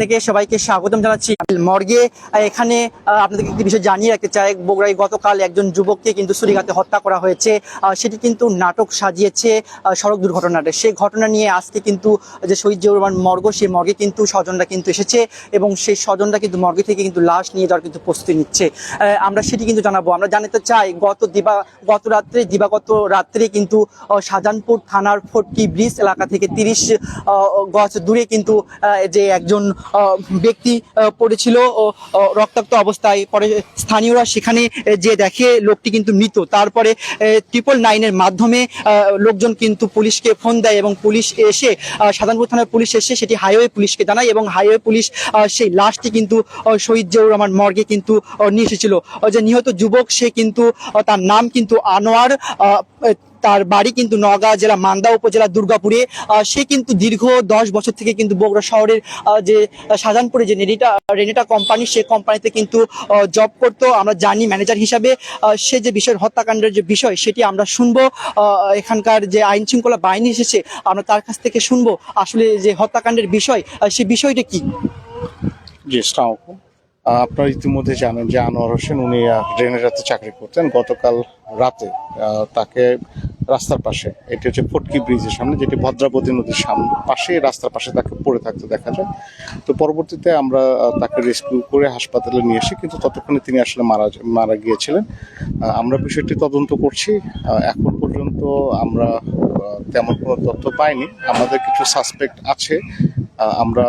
থেকে সবাইকে স্বাগতম জানাচ্ছি। মর্গে এখানে আপনাদেরকে একটি বিষয় জানিয়ে রাখতে চাই। বগুড়ায় গতকাল একজন যুবককে কিন্তু সুরিঘাতে হত্যা করা হয়েছে। সেটি কিন্তু নাটক সাজিয়েছে সড়ক দুর্ঘটনাটা সেই ঘটনা নিয়ে আজকে কিন্তু যে শহীদ জিয়াউর মর্গ, সেই মর্গে কিন্তু স্বজনরা কিন্তু এসেছে এবং সেই স্বজনরা কিন্তু মর্গে থেকে কিন্তু লাশ নিয়ে যাওয়ার কিন্তু প্রস্তুতি নিচ্ছে। আমরা সেটি কিন্তু জানাব। আমরা জানাতে চাই, গত দিবা, গত রাত্রে, দিবাগত রাত্রে কিন্তু শাহজাহানপুর থানার ফোর্টি ব্রিজ এলাকা থেকে তিরিশ গজ দূরে কিন্তু যে একজন ব্যক্তি পড়েছিল রক্তাক্ত অবস্থায়। পরে স্থানীয়রা সেখানে যে দেখে লোকটি কিন্তু মৃত। তারপরে ট্রিপল নাইনের মাধ্যমে লোকজন কিন্তু পুলিশকে ফোন দেয় এবং পুলিশ এসে সাধারণপুর থানার পুলিশ এসে সেটি হাইওয়ে পুলিশকে জানায় এবং হাইওয়ে পুলিশ সেই লাশটি কিন্তু শহীদ জিয়াউর রহমান মর্গে কিন্তু নিয়ে এসেছিল। যে নিহত যুবক সে কিন্তু তার নাম কিন্তু আনোয়ার তার বাড়ি কিন্তু নওগাঁ জেলা মান্দা উপজেলা, দুর্গাপুরে। সে কিন্তু দীর্ঘ দশ বছর থেকে কিন্তু বগুড়া শহরের যে শাহজাহানপুরে যে রেনিটা রেনিটা কোম্পানি সে কোম্পানিতে কিন্তু জব করতো। আমরা জানি ম্যানেজার হিসাবে সে যে বিষয়ের হত্যাকাণ্ডের যে বিষয়, সেটি আমরা শুনব। এখানকার যে আইন শৃঙ্খলা বাহিনী এসেছে, আমরা তার কাছ থেকে শুনব আসলে যে হত্যাকাণ্ডের বিষয় সে বিষয়টা কি? জি আপনারা ইতিমধ্যে জানেন যে আনোয়ার হোসেন, উনি ড্রেনেরাতে চাকরি করতেন গতকাল রাতে। তাকে রাস্তার পাশে। এটি হচ্ছে ফটকি ব্রিজের সামনে, যেটি ভদ্রাবতী নদীর সামনে পাশে, রাস্তার পাশে তাকে পড়ে থাকতে দেখা যায়। তো পরবর্তীতে আমরা তাকে রেস্কিউ করে হাসপাতালে নিয়ে এসি কিন্তু ততক্ষণে তিনি আসলে মারা মারা গিয়েছিলেন। আমরা বিষয়টি তদন্ত করছি। এখন পর্যন্ত আমরা তেমন কোনো তথ্য পাইনি। আমাদের কিছু সাসপেক্ট আছে। আমরা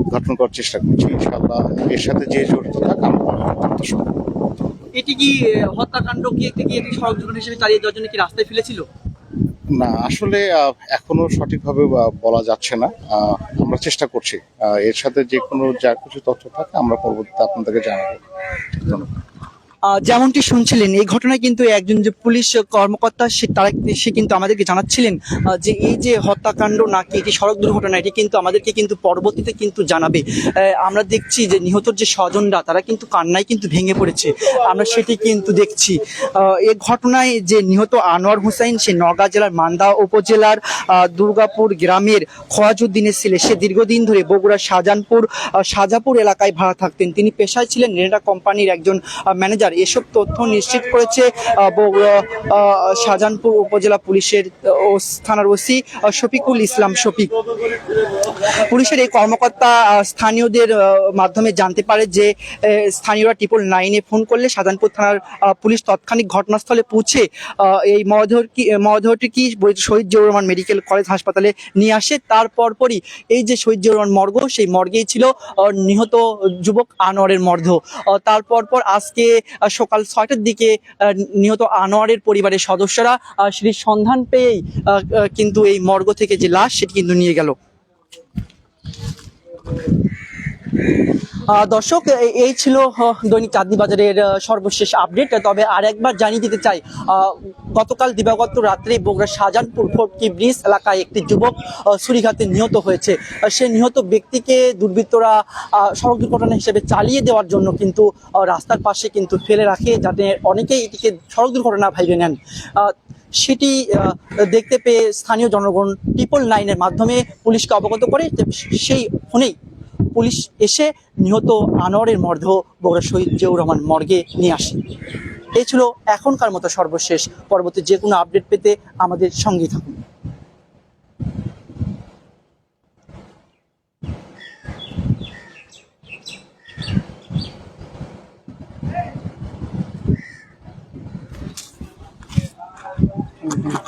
উদ্ঘাটন করার চেষ্টা করছি। ইনশাআল্লাহ এর সাথে যে জড়িত থাক, আমরা করব। এটি কি হত্যাকাণ্ড কি একটি দুর্ঘটনা হিসেবে চালিয়ে দেওয়ার জন্য কি রাস্তায় ফেলেছিল না, আসলে এখনও সঠিকভাবে বলা যাচ্ছে না। আমরা চেষ্টা করছি। এর সাথে যে কোনো যা কিছু তথ্য থাকে, আমরা পরবর্তীতে আপনাদেরকে জানাব। ধন্যবাদ। যেমনটি শুনছিলেন এই ঘটনায় কিন্তু একজন যে পুলিশ কর্মকর্তা সে তারা সে কিন্তু আমাদেরকে জানাচ্ছিলেন যে এই যে হত্যাকাণ্ড নাকি এটি সড়ক দুর্ঘটনা এটি কিন্তু আমাদেরকে কিন্তু পরবর্তীতে কিন্তু জানাবে। আমরা দেখছি যে নিহতর যে স্বজনরা তারা কিন্তু কান্নায় কিন্তু ভেঙে পড়েছে। আমরা সেটি কিন্তু দেখছি। এ ঘটনায় যে নিহত আনোয়ার হুসাইন সে নগাঁ জেলার মান্দা উপজেলার দুর্গাপুর গ্রামের খোয়াজুদ্দিনের ছেলে। সে দীর্ঘদিন ধরে বগুড়ার শাহজাহানপুর আহ, শাহজাপুর এলাকায় ভাড়া থাকতেন। তিনি পেশায় ছিলেন রেনা কোম্পানির একজন ম্যানেজার। এসব তথ্য নিশ্চিত করেছে বগুড়া শাহজাহানপুর উপজেলা পুলিশের ও থানার ওসি শফিকুল ইসলাম শফিক। পুলিশের এই কর্মকর্তা স্থানীয়দের মাধ্যমে জানতে পারে যে স্থানীয়রা ট্রিপল নাইনে ফোন করলে শাহজাহানপুর থানার পুলিশ তৎক্ষণিক ঘটনাস্থলে পৌঁছে এই মরদেহ কি শহীদ জিয়াউর রহমান মেডিকেল কলেজ হাসপাতালে নিয়ে আসে। তার পরপরই এই যে শহীদ জিয়াউর রহমান মর্গ, সেই মর্গেই ছিল নিহত যুবক আনোয়ারের মর্ধ। তারপর পর আজকে সকাল ছয়টার দিকে নিহত আনোয়ারের পরিবারের সদস্যরা সেটির সন্ধান পেয়েই কিন্তু এই মর্গ থেকে যে লাশ, সেটি কিন্তু নিয়ে গেল। দর্শক এই ছিল দৈনিক চাঁদনি বাজারের সর্বশেষ আপডেট। তবে আর একবার জানিয়ে দিতে চাই গতকাল দিবাগত রাত্রে বগুড়া শাহজাহানপুর ফোর্টকি ব্রিজ এলাকায় একটি যুবক ছুরিঘাতে নিহত হয়েছে। সে নিহত ব্যক্তিকে দুর্বৃত্তরা সড়ক দুর্ঘটনা হিসেবে চালিয়ে দেওয়ার জন্য কিন্তু রাস্তার পাশে কিন্তু ফেলে রাখে, যাতে অনেকেই এটিকে সড়ক দুর্ঘটনা ভাইবে নেন। সেটি দেখতে পেয়ে স্থানীয় জনগণ ট্রিপল নাইনের মাধ্যমে পুলিশকে অবগত করে সেই ফোনেই পুলিশ এসে নিহত আনোয়ারের মর্ধ বগুড়া শহীদ জিয়াউর রহমান মর্গে নিয়ে আসে। এই ছিল এখনকার মতো সর্বশেষ। পরবর্তী যে কোনো আপডেট পেতে আমাদের সঙ্গেই থাকুন। with you.